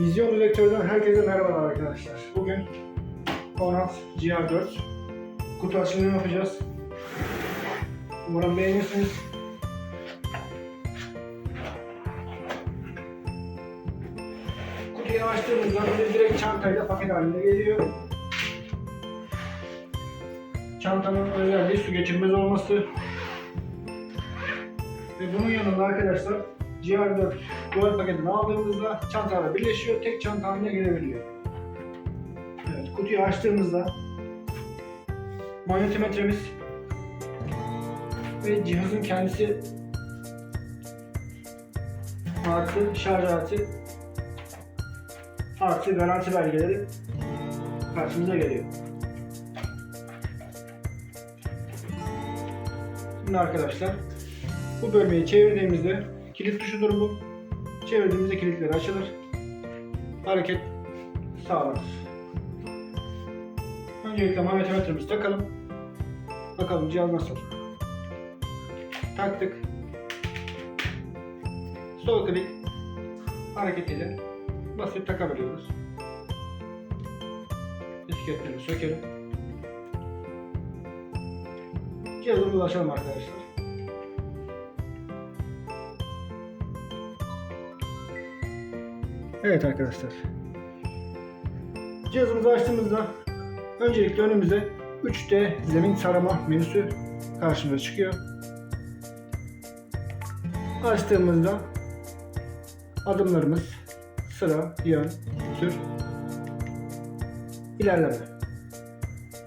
Vizyon Direktör'den herkese merhabalar arkadaşlar. Bugün Konrad GR4 kutu açılımı yapacağız. Umarım beğenirsiniz. Kutuyu açtığımızda böyle direkt çantayla paket halinde geliyor. Çantanın özelliği su geçirmez olması. Ve bunun yanında arkadaşlar GR4 duvar paketini aldığımızda çantayla birleşiyor, tek çanta haline gelebiliyor. Evet, kutuyu açtığımızda manyometremiz ve cihazın kendisi artı şarj aleti artı garanti belgeleri karşımıza geliyor. Şimdi arkadaşlar bu bölmeyi çevirdiğimizde kilit tuşudur bu. Çevirdiğimizde kilitler açılır. Hareket sağlanır. Öncelikle manyetometremizi takalım. Bakalım cihaz nasıl. Taktık. Sol klik hareketiyle basit takabiliyoruz. Etiketlerini sökelim. Cihazımıza ulaşalım arkadaşlar. Evet arkadaşlar. Cihazımızı açtığımızda öncelikle önümüze 3D zemin tarama menüsü karşımıza çıkıyor. Açtığımızda adımlarımız sıra, yön, tür, ilerleme.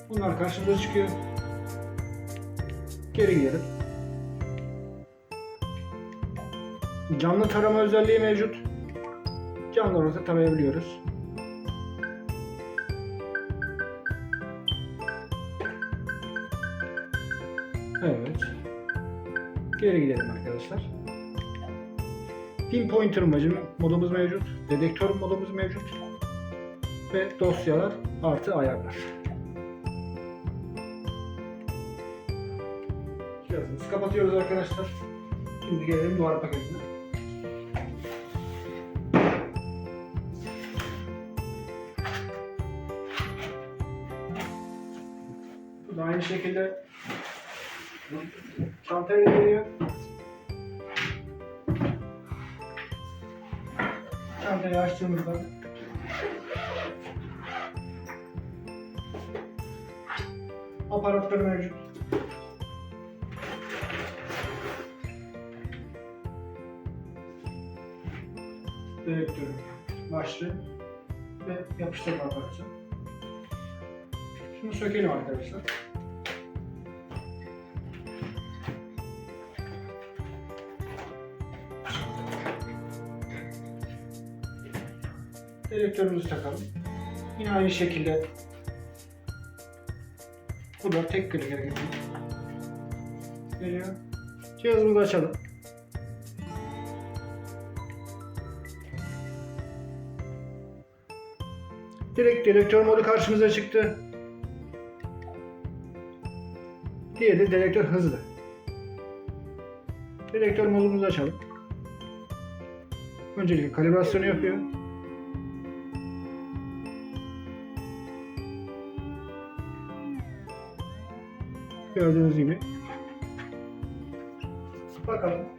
Bunlar karşımıza çıkıyor. Geri gidelim. Canlı tarama özelliği mevcut. Canlı olarak da tarayabiliyoruz. Evet. Geri gidelim arkadaşlar. Pinpointer modumuz mevcut. Dedektör modumuz mevcut. Ve dosyalar artı ayarlar. Cihazımızı kapatıyoruz arkadaşlar. Şimdi gelelim duvar paketine. Da aynı şekilde çantaya geliyor. Çantayı açtığımızda aparatlar mevcut. Direktörün başlığı ve yapıştırma aparatı. Şunu sökelim arkadaşlar. Direktörümüzü takalım. Yine aynı şekilde bu tek klik hareketi. Veriyor. Cihazımızı açalım. Direkt direktör modu karşımıza çıktı. Diğeri de direktör hızlı. Direktör modumuzu açalım. Öncelikle kalibrasyonu yapıyor. Gördüğünüz gibi. Bakalım.